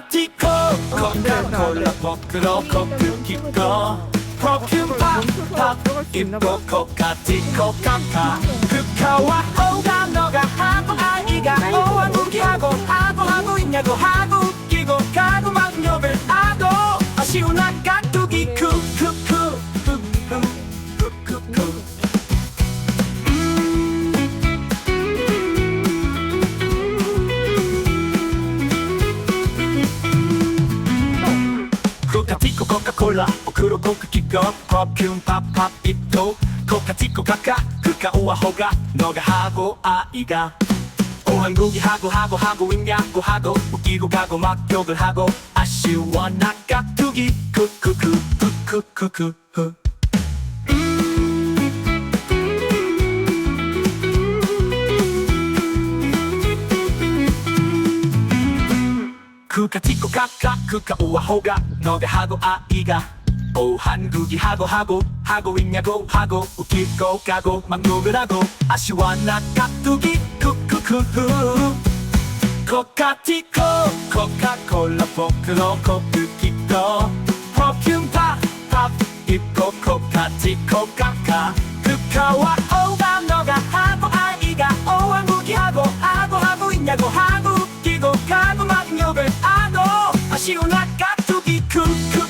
practical 건강 콜라 포크로 코큰 깊고 코큰 팍팍 입고 코카티 코카카 극하와 黒国機ゴッポッキュンパッパッ一頭コカチコカカクカオアホガノガハゴアイガ오 한국이 하고 하고 하고 있냐고 하고. 웃기고 가고 막 욕을 하고. 아쉬워나 깍두기. 쿠쿠쿠쿠쿠쿠쿠 그가 티코 까까 그가 우아호가. 너가 하고 아이가. 오 한국이 하고 하고 하고 있냐고 하고 웃기고 가고 막 하고. 아쉬워 나 깍두기 쿠쿠쿠쿠 코카티코 코카콜라 포크로 코크키코 퍼퓸 팝팝 입고 코카티 코 카카. 쿠카와 오가 너가 하고 아이가. 오 한국이 하고 하고 하고 있냐고 하고 웃기고 가고 막 욕을 하고. 아쉬운 나 깍두기 쿠쿠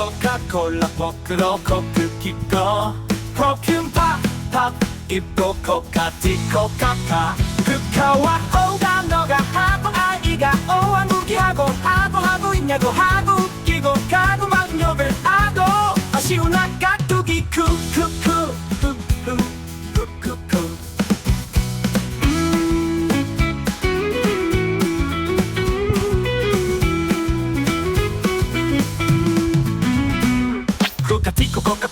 코카콜라 포크로 코크키코 퍼퓸 팝팝 입고 코카티 코 카카 극하와 호가 너가 하고 아이가 오한 무기하고 하고 하고 있냐고 하고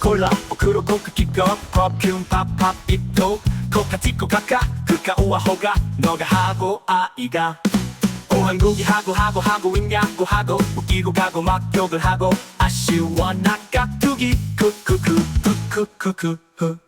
콜라. 오크로 코카키코 퍼퓸 팝팝 입도 코카 티코 카카 그까 오와 호가. 너가 하고 아이가. 오 한국이 하고 하고 하고 있냐고 하고 웃기고 가고 막 욕을 하고. 아쉬워 나 깍두기. 쿠쿠쿠 쿠쿠쿠쿠